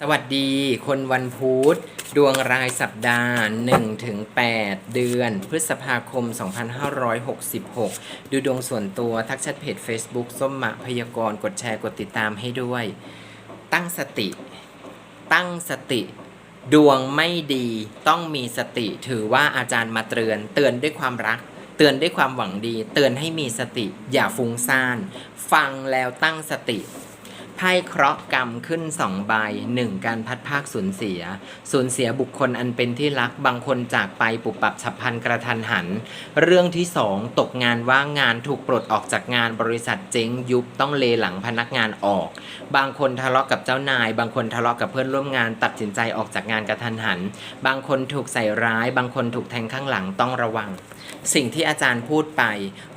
สวัสดีคนวันพุธดวงรายสัปดาห์1ถึง8เดือน พฤษภาคม 2566 ดูดวงส่วนตัวทักแชัดเพจ Facebook ส้มหมะพยากรณ์กดแชร์กดติดตามให้ด้วย ตั้งสติ ตั้งสติ ดวงไม่ดีต้องมีสติ ถือว่าอาจารย์มาเตือน เตือนด้วยความรัก เตือนด้วยความหวังดี เตือนให้มีสติ อย่าฟุ้งซ่าน ฟังแล้วตั้งสติ ไพ่เคราะห์กรรมขึ้นสองใบหนึ่งการพัดภาคสูญเสีย สูญเสียบุคคลอันเป็นที่รักบางคนจากไปปุบปับฉับพลันกระทันหัน เรื่องที่สองตกงานว่างงานถูกปลดออกจากงานบริษัทเจ๊งยุบต้องเลหลังพนักงานออก บางคนทะเลาะกับเจ้านาย บางคนทะเลาะกับเพื่อนร่วมงานตัดสินใจออกจากงานกระทันหัน บางคนถูกใส่ร้าย บางคนถูกแทงข้างหลังต้องระวัง สิ่งที่อาจารย์พูดไป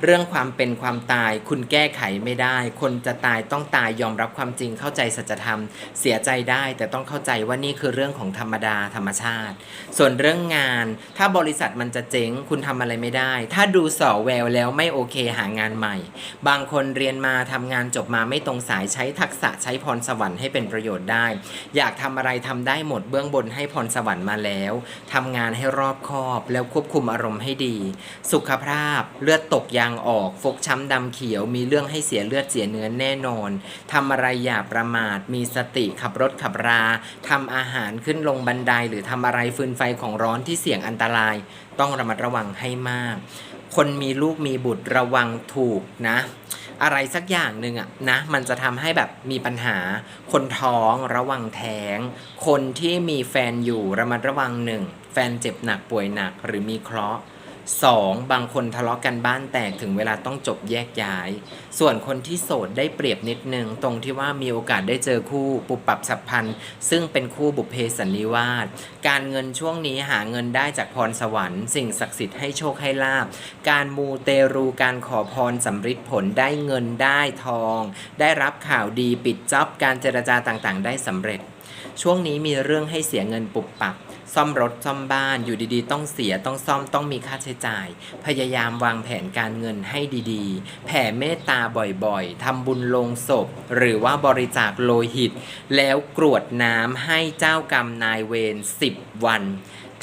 เรื่องความเป็นความตายคุณแก้ไขไม่ได้ คนจะตายต้องตายยอมรับความจริงเข้าใจสัจธรรม เสียใจได้ แต่ต้องเข้าใจว่านี่คือเรื่องของธรรมดาธรรมชาติ ส่วนเรื่องงาน ถ้าบริษัทมันจะเจ๊งคุณทำอะไรไม่ได้ ถ้าดูสอแววแล้วไม่โอเคหางานใหม่ บางคนเรียนมาทำงานจบมาไม่ตรงสายใช้ทักษะใช้พรสวรรค์ให้เป็นประโยชน์ได้ อยากทำอะไรทำได้หมดเบื้องบนให้พรสวรรค์มาแล้วทำงานให้รอบคอบแล้วควบคุมอารมณ์ให้ดี สุขภาพเลือดตกยางออก ฟกช้ำดำเขียวมีเรื่องให้เสียเลือดเสียเนื้อแน่นอนทำอะไรอย่าประมาท มีสติขับรถขับราทำอาหารขึ้นลงบันไดหรือทำอะไรฟืนไฟของร้อนที่เสี่ยงอันตราย ต้องระมัดระวังให้มาก คนมีลูกมีบุตรระวังถูกนะ อะไรสักอย่างหนึ่งอะนะมันจะทำให้แบบมีปัญหา คนท้องระวังแท้ง คนที่มีแฟนอยู่ระมัดระวังหนึ่งแฟนเจ็บหนักป่วยหนักหรือมีเคราะห์ สองบางคนทะเลาะกันบ้านแตกถึงเวลาต้องจบแยกย้าย ส่วนคนที่โสดได้เปรียบนิดนึง ตรงที่ว่ามีโอกาสได้เจอคู่ปุบปับฉับพันซึ่งเป็นคู่บุพเพสันนิวาสการเงินช่วงนี้หาเงินได้จากพรสวรรค์ สิ่งศักดิ์สิทธิ์ให้โชคให้ลาบ การมูเตรูการขอพรสำฤทธิ์ผลได้เงินได้ทอง ได้รับข่าวดีปิดจ็อบการเจรจาต่างๆ ได้สำเร็จ ช่วงนี้มีเรื่องให้เสียเงินปุบปับ ซ่อมรถซ่อมบ้านอยู่ดีๆ ต้องเสียต้องซ่อมต้องมีค่าใช้จ่าย พยายามวางแผนการเงินให้ดีๆ แผ่เมตตาบ่อยๆทำบุญลงศพ หรือว่าบริจาคโลหิต แล้วกรวดน้ำให้เจ้ากรรมนายเวร10 วัน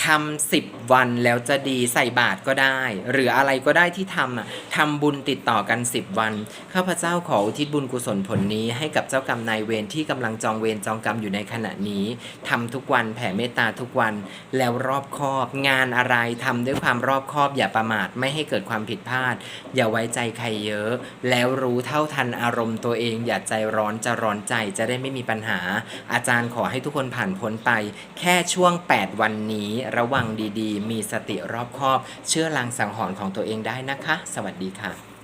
ทำสิบวันแล้วจะดีใส่บาตรก็ได้ หรืออะไรก็ได้ที่ทำอะทำบุญติดต่อกัน10วันข้าพเจ้าขออุทิศบุญกุศลผลนี้ให้กับเจ้ากรรมนายเวรที่กำลังจองเวรจองกรรมอยู่ในขณะนี้ทำทุกวันแผ่เมตตาทุกวันแล้วรอบคอบ งานอะไรทำด้วยความรอบคอบ อย่าประมาทไม่ให้เกิดความผิดพลาด อย่าไว้ใจใครเยอะ แล้วรู้เท่าทันอารมณ์ตัวเอง อย่าใจร้อนจะร้อนใจจะได้ไม่มีปัญหา อาจารย์ขอให้ทุกคนผ่านพ้นไป แค่ช่วง 8 วันนี้ระวังดีๆ มีสติรอบคอบ เชื่อลางสังหรณ์ของตัวเองได้นะคะ สวัสดีค่ะ